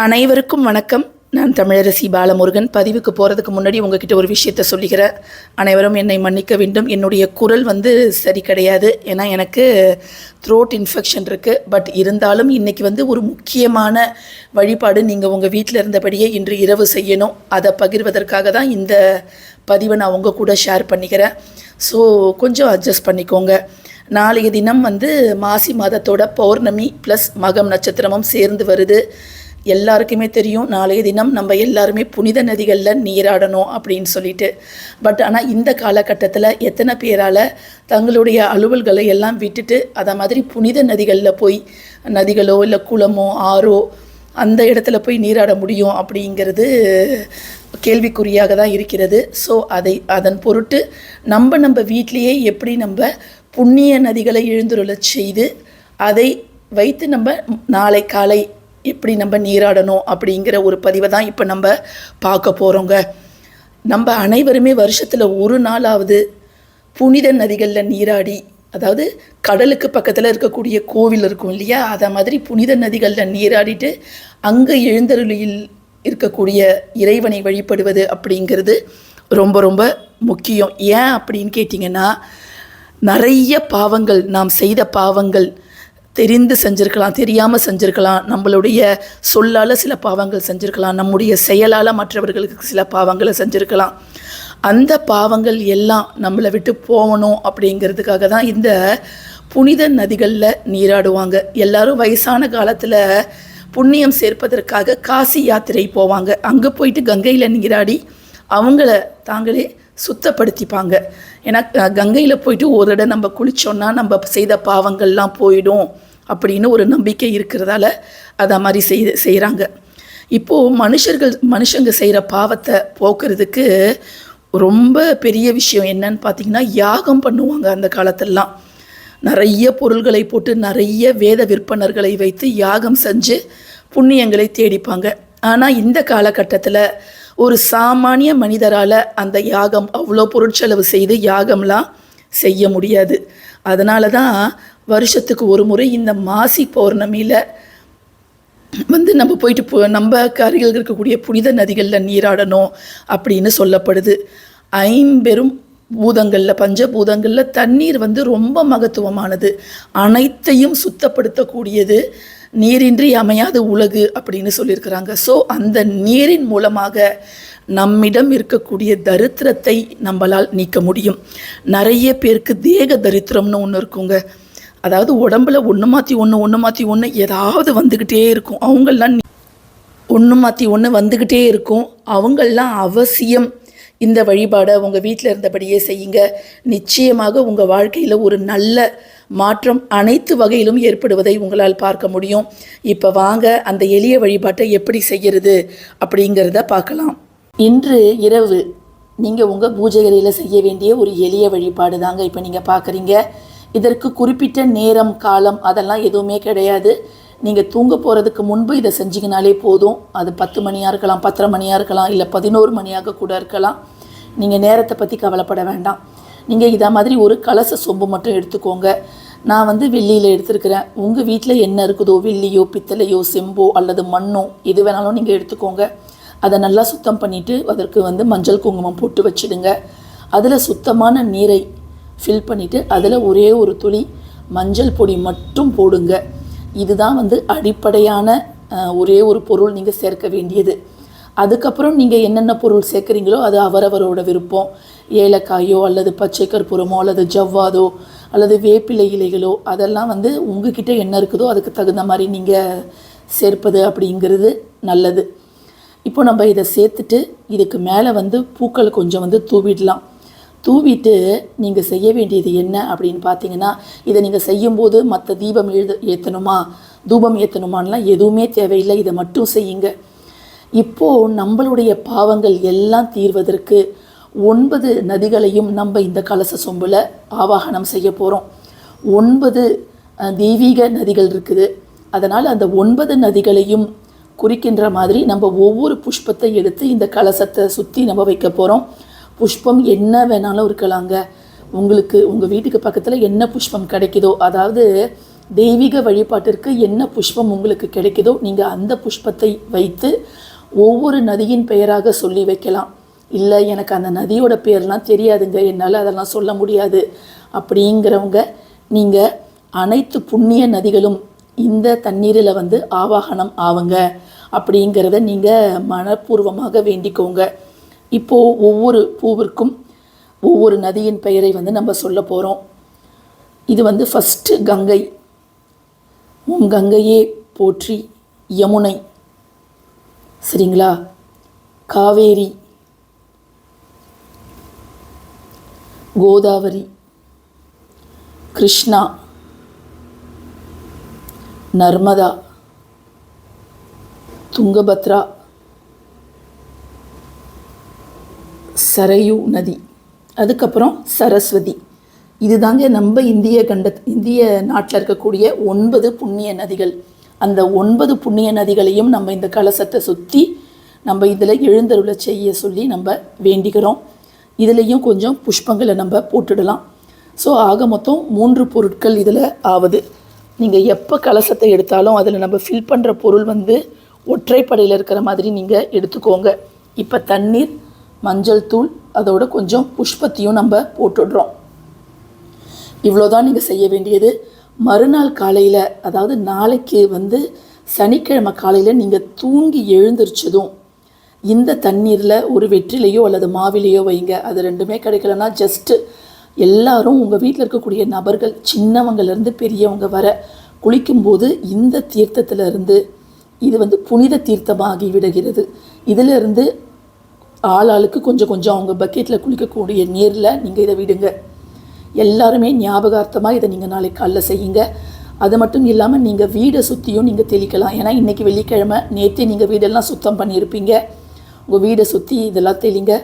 அனைவருக்கும் வணக்கம். நான் தமிழரசி பாலமுருகன். பதிவுக்கு போகிறதுக்கு முன்னாடி உங்ககிட்ட ஒரு விஷயத்த சொல்லிக்கிறேன். அனைவரும் என்னை மன்னிக்க வேண்டும். என்னுடைய குரல் வந்து சரி கிடையாது. ஏன்னா எனக்கு த்ரோட் இன்ஃபெக்ஷன் இருக்குது பட் இருந்தாலும் இன்றைக்கி வந்து ஒரு முக்கியமான வழிபாடு நீங்கள் உங்கள் வீட்டில் இருந்தபடியே இன்று இரவு செய்யணும். அதை பகிர்வதற்காக தான் இந்த பதிவை நான் உங்கள் கூட ஷேர் பண்ணிக்கிறேன். ஸோ கொஞ்சம் அட்ஜஸ்ட் பண்ணிக்கோங்க. நாளைய தினம் வந்து மாசி மாதத்தோட பௌர்ணமி ப்ளஸ் மகம் நட்சத்திரமும் சேர்ந்து வருது. எல்லாருக்குமே தெரியும் நாளைய தினம் நம்ம எல்லாருமே புனித நதிகளில் நீராடணும் அப்படின்னு சொல்லிட்டு. பட் ஆனால் இந்த காலகட்டத்தில் எத்தனை பேரால் தங்களுடைய அலுவல்களை எல்லாம் விட்டுட்டு அதை மாதிரி புனித நதிகளில் போய் நதிகளோ இல்லை குளமோ ஆறோ அந்த இடத்துல போய் நீராட முடியும் அப்படிங்கிறது கேள்விக்குறியாக தான் இருக்கிறது. ஸோ அதை அதன் பொருட்டு நம்ம நம்ம வீட்டிலையே எப்படி நம்ம புண்ணிய நதிகளை எழுந்துருளச் செய்து அதை வைத்து நம்ம நாளை காலை எப்படி நம்ம நீராடணும் அப்படிங்கிற ஒரு பதிவை தான் இப்போ நம்ம பார்க்க போகிறோங்க நம்ம அனைவருமே வருஷத்தில் ஒரு நாளாவது புனித நதிகளில் நீராடி அதாவது கடலுக்கு பக்கத்தில் இருக்கக்கூடிய கோவில் இருக்கும் இல்லையா? அதை மாதிரி புனித நதிகளில் நீராடிட்டு அங்கே எழுந்தருளியில் இருக்கக்கூடிய இறைவனை வழிபடுவது அப்படிங்கிறது ரொம்ப ரொம்ப முக்கியம். ஏன் அப்படின்னு கேட்டிங்கன்னா நிறைய பாவங்கள் நாம் செய்த பாவங்கள் தெரிந்து செஞ்சுருக்கலாம் தெரியாமல் செஞ்சுருக்கலாம். நம்மளுடைய சொல்லால் சில பாவங்கள் செஞ்சுருக்கலாம். நம்முடைய செயலால் மற்றவர்களுக்கு சில பாவங்களை செஞ்சுருக்கலாம். அந்த பாவங்கள் எல்லாம் நம்மளை விட்டு போகணும் அப்படிங்கிறதுக்காக தான் இந்த புனித நதிகளில் நீராடுவாங்க. எல்லாரும் வயசான காலத்தில் புண்ணியம் சேர்ப்பதற்காக காசி யாத்திரை போவாங்க. அங்கே போயிட்டு கங்கையில் நீராடி அவங்கள தாங்களே சுத்தப்படுத்திப்பாங்க. ஏன்னா கங்கையில் போயிட்டு ஒரு இடம் நம்ம குளித்தோன்னா நம்ம செய்த பாவங்கள்லாம் போயிடும் அப்படின்னு ஒரு நம்பிக்கை இருக்கிறதால அதை மாதிரி செய் செய்கிறாங்க இப்போது மனுஷர்கள் மனுஷங்க செய்கிற பாவத்தை போக்குறதுக்கு ரொம்ப பெரிய விஷயம் என்னன்னு பார்த்தீங்கன்னா யாகம் பண்ணுவாங்க அந்த காலத்திலலாம். நிறைய பொருள்களை போட்டு நிறைய வேத விற்பனர்களை வைத்து யாகம் செஞ்சு புண்ணியங்களை தேடிப்பாங்க. ஆனால் இந்த காலகட்டத்தில் ஒரு சாமானிய மனிதரால் அந்த யாகம் அவ்வளோ பொருட்செலவு செய்து யாகம்லாம் செய்ய முடியாது. அதனால தான் வருஷத்துக்கு ஒரு முறை இந்த மாசி பௌர்ணமியில் வந்து நம்ம போயிட்டு போ நம்ம அருகில் இருக்கக்கூடிய புனித நதிகளில் நீராடணும் அப்படின்னு சொல்லப்படுது. ஐம்பெரும் பூதங்களில் பஞ்சபூதங்களில் தண்ணீர் வந்து ரொம்ப மகத்துவமானது. அனைத்தையும் சுத்தப்படுத்தக்கூடியது நீரின்றி அமையாது உலகு அப்படின்னு சொல்லியிருக்கிறாங்க. ஸோ அந்த நீரின் மூலமாக நம்மிடம் இருக்கக்கூடிய தரித்திரத்தை நம்மளால் நீக்க முடியும். நிறைய பேருக்கு தேக தரித்திரம்னு ஒன்று இருக்குங்க. அதாவது உடம்புல ஒன்று மாற்றி ஒன்று ஒன்று மாற்றி ஒன்று ஏதாவது வந்துக்கிட்டே இருக்கும். அவங்களாம் ஒன்று மாற்றி ஒன்று வந்துக்கிட்டே இருக்கும். அவங்களாம் அவசியம் இந்த வழிபாடை உங்கள் வீட்டில் இருந்தபடியே செய்யுங்க. நிச்சயமாக உங்கள் வாழ்க்கையில் ஒரு நல்ல மாற்றம் அனைத்து வகையிலும் ஏற்படுவதை உங்களால் பார்க்க முடியும். இப்போ வாங்க அந்த எளிய வழிபாட்டை எப்படி செய்கிறது அப்படிங்கிறத பார்க்கலாம். இன்று இரவு நீங்கள் உங்கள் பூஜைகளில் செய்ய வேண்டிய ஒரு எளிய வழிபாடு தாங்க இப்போ நீங்கள் பார்க்குறீங்க. இதற்கு குறிப்பிட்ட நேரம் காலம் அதெல்லாம் எதுவுமே கிடையாது. நீங்கள் தூங்க போகிறதுக்கு முன்பு இதை செஞ்சிங்கனாலே போதும். அது பத்து மணியாக இருக்கலாம் பத்தரை மணியாக இருக்கலாம் இல்லை பதினோரு மணியாக கூட இருக்கலாம். நீங்கள் நேரத்தை பற்றி கவலைப்பட வேண்டாம். நீங்கள் இதை மாதிரி ஒரு கலச சொம்பு மட்டும் எடுத்துக்கோங்க. நான் வந்து வெள்ளியில் எடுத்துருக்கிறேன். உங்கள் வீட்டில் என்ன இருக்குதோ வெள்ளியோ பித்தளையோ செம்போ அல்லது மண்ணோ எது வேணாலும் நீங்கள் எடுத்துக்கோங்க. அதை நல்லா சுத்தம் பண்ணிவிட்டு அதற்கு வந்து மஞ்சள் குங்குமம் போட்டு வச்சிடுங்க. அதில் சுத்தமான நீரை ஃபில் பண்ணிவிட்டு அதில் ஒரே ஒரு துளி மஞ்சள் பொடி மட்டும் போடுங்க. இதுதான் வந்து அடிப்படையான ஒரே ஒரு பொருள் நீங்கள் சேர்க்க வேண்டியது. அதுக்கப்புறம் நீங்கள் என்னென்ன பொருள் சேர்க்குறீங்களோ அது அவரவரோட விருப்பம். ஏலக்காயோ அல்லது பச்சை கற்பூரமோ அல்லது ஜவ்வாதோ அல்லது வேப்பிலை இலைகளோ அதெல்லாம் வந்து உங்ககிட்ட என்ன இருக்குதோ அதுக்கு தகுந்த மாதிரி நீங்கள் சேர்ப்பது அப்படிங்கிறது நல்லது. இப்போ நம்ம இதை சேர்த்துட்டு இதுக்கு மேலே வந்து பூக்கள் கொஞ்சம் வந்து தூவிடலாம். தூவிட்டு நீங்கள் செய்ய வேண்டியது என்ன அப்படின்னு பார்த்தீங்கன்னா இதை நீங்கள் செய்யும்போது மற்ற தீபம் எழுத ஏற்றணுமா தூபம் ஏற்றணுமான்லாம் எதுவுமே தேவையில்லை. இதை மட்டும் செய்யுங்க. இப்போது நம்மளுடைய பாவங்கள் எல்லாம் தீர்வதற்கு ஒன்பது நதிகளையும் நம்ம இந்த கலச சொம்பில் ஆவாகனம் செய்ய போகிறோம் ஒன்பது தெய்வீக நதிகள் இருக்குது. அதனால் அந்த ஒன்பது நதிகளையும் குறிக்கின்ற மாதிரி நம்ம ஒவ்வொரு புஷ்பத்தை எடுத்து இந்த கலசத்தை சுற்றி நம்ம வைக்க போகிறோம் புஷ்பம் என்ன வேணாலும் இருக்கலாங்க. உங்களுக்கு உங்கள் வீட்டுக்கு பக்கத்தில் என்ன புஷ்பம் கிடைக்குதோ அதாவது தெய்வீக வழிபாட்டிற்கு என்ன புஷ்பம் உங்களுக்கு கிடைக்குதோ நீங்கள் அந்த புஷ்பத்தை வைத்து ஒவ்வொரு நதியின் பெயராக சொல்லி வைக்கலாம். இல்லை எனக்கு அந்த நதியோட பேர்லாம் தெரியாதுங்க என்னால் அதெல்லாம் சொல்ல முடியாது. அப்படிங்கிறவங்க நீங்கள் அனைத்து புண்ணிய நதிகளும் இந்த தண்ணீரில் வந்து ஆவாகனம் ஆவுங்க. அப்படிங்கிறத நீங்கள் மனப்பூர்வமாக வேண்டிக்கோங்க. இப்போது ஒவ்வொரு பூவிற்கும் ஒவ்வொரு நதியின் பெயரை வந்து நம்ம சொல்ல போகிறோம் இது வந்து ஃபஸ்ட்டு கங்கை. உம் கங்கையே போற்றி யமுனை. சரிங்களா? காவேரி. கோதாவரி. கிருஷ்ணா. நர்மதா. துங்கபத்ரா. சரையு நதி அதுக்கப்புறம் சரஸ்வதி. இதுதாங்க நம்ம இந்திய கண்ட இந்திய நாட்டில் இருக்கக்கூடிய ஒன்பது புண்ணிய நதிகள். அந்த ஒன்பது புண்ணிய நதிகளையும் நம்ம இந்த கலசத்தை சுற்றி நம்ம இதில் எழுந்தருளை செய்ய சொல்லி நம்ம வேண்டிக்கிறோம் இதுலேயும் கொஞ்சம் புஷ்பங்களை நம்ம போட்டுடலாம். ஸோ ஆக மொத்தம் மூன்று பொருட்கள் இதில் ஆகுது நீங்கள் எப்போ கலசத்தை எடுத்தாலும் அதில் நம்ம ஃபில் பண்ணுற பொருள் வந்து ஒற்றைப்படையில் இருக்கிற மாதிரி நீங்கள் எடுத்துக்கோங்க. இப்போ தண்ணீர் மஞ்சள் தூள் அதோட கொஞ்சம் புஷ்பத்தையும் நம்ம போட்டுடுறோம். இவ்வளோதான் நீங்கள் செய்ய வேண்டியது. மறுநாள் காலையில் அதாவது நாளைக்கு வந்து சனிக்கிழமை காலையில் நீங்கள் தூங்கி எழுந்திரிச்சதும் இந்த தண்ணீரில் ஒரு வெற்றிலையோ அல்லது மாவிலையோ வைங்க. அது ரெண்டுமே கிடைக்கலன்னா ஜஸ்ட்டு எல்லாரும் உங்கள் வீட்டில் இருக்கக்கூடிய நபர்கள் சின்னவங்கலேருந்து பெரியவங்க வர குளிக்கும்போது இந்த தீர்த்தத்திலிருந்து இது வந்து புனித தீர்த்தமாகி விடுகிறது. இதிலிருந்து ஆள் ஆளுக்கு கொஞ்சம் கொஞ்சம் அவங்க பக்கெட்டில் குளிக்கக்கூடிய நீரில் நீங்கள் இதை விடுங்க. எல்லாருமே ஞாபகார்த்தமாக இதை நீங்கள் நாளைக்கு காலைல செய்யுங்க. அது மட்டும் இல்லாமல் நீங்கள் வீடை சுற்றியும் நீங்கள் தெளிக்கலாம். ஏன்னா இன்றைக்கி வெள்ளிக்கிழமை நேற்றே நீங்கள் வீடெல்லாம் சுத்தம் பண்ணியிருப்பீங்க. உங்கள் வீடை சுற்றி இதெல்லாம் தெளிங்க.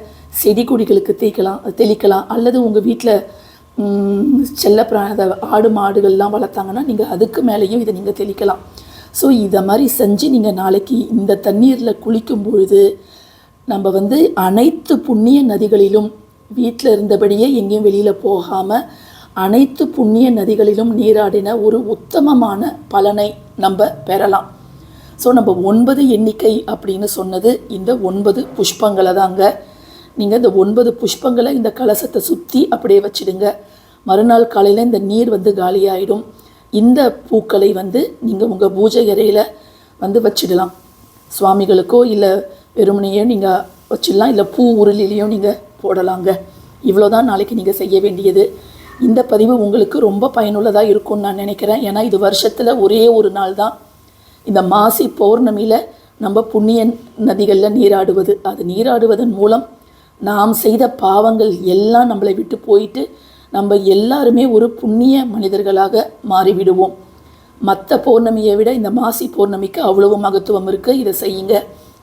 செடி கொடிகளுக்கு தேய்க்கலாம் தெளிக்கலாம். அல்லது உங்கள் வீட்டில் செல்ல பிராண ஆடு மாடுகள்லாம் வளர்த்தாங்கன்னா நீங்கள் அதுக்கு மேலேயும் இதை நீங்கள் தெளிக்கலாம். ஸோ இதை மாதிரி செஞ்சு நீங்கள் நாளைக்கு இந்த தண்ணீரில் குளிக்கும் பொழுது நம்ம வந்து அனைத்து புண்ணிய நதிகளிலும் வீட்டில் இருந்தபடியே எங்கேயும் வெளியில் போகாமல் அனைத்து புண்ணிய நதிகளிலும் நீராடின ஒரு உத்தமமான பலனை நம்ம பெறலாம். ஸோ நம்ம ஒன்பது எண்ணிக்கை அப்படின்னு சொன்னது இந்த ஒன்பது புஷ்பங்களை தாங்க. நீங்கள் இந்த ஒன்பது புஷ்பங்களை இந்த கலசத்தை சுற்றி அப்படியே வச்சிடுங்க. மறுநாள் காலையில் இந்த நீர் வந்து காலியாயிடும். இந்த பூக்களை வந்து நீங்கள் உங்கள் பூஜை அறையில் வந்து வச்சிடலாம். சுவாமிகளுக்கோ இல்லை வெறுமனையே நீங்கள் வச்சிடலாம். இல்லை பூ உருளிலையும் நீங்கள் போடலாங்க. இவ்வளோதான் நாளைக்கு நீங்கள் செய்ய வேண்டியது. இந்த பதிவு உங்களுக்கு ரொம்ப பயனுள்ளதாக இருக்கும்னு நான் நினைக்கிறேன். ஏன்னா இது வருஷத்தில் ஒரே ஒரு நாள் தான். இந்த மாசி பௌர்ணமியில் நம்ம புண்ணிய நதிகளில் நீராடுவது. அது நீராடுவதன் மூலம் நாம் செய்த பாவங்கள் எல்லாம் நம்மளை விட்டு போயிட்டு நம்ம எல்லாருமே ஒரு புண்ணிய மனிதர்களாக மாறிவிடுவோம். மற்ற பௌர்ணமியை விட இந்த மாசி பௌர்ணமிக்கு அவ்வளவு மகத்துவம் இருக்குது இதை செய்யுங்க.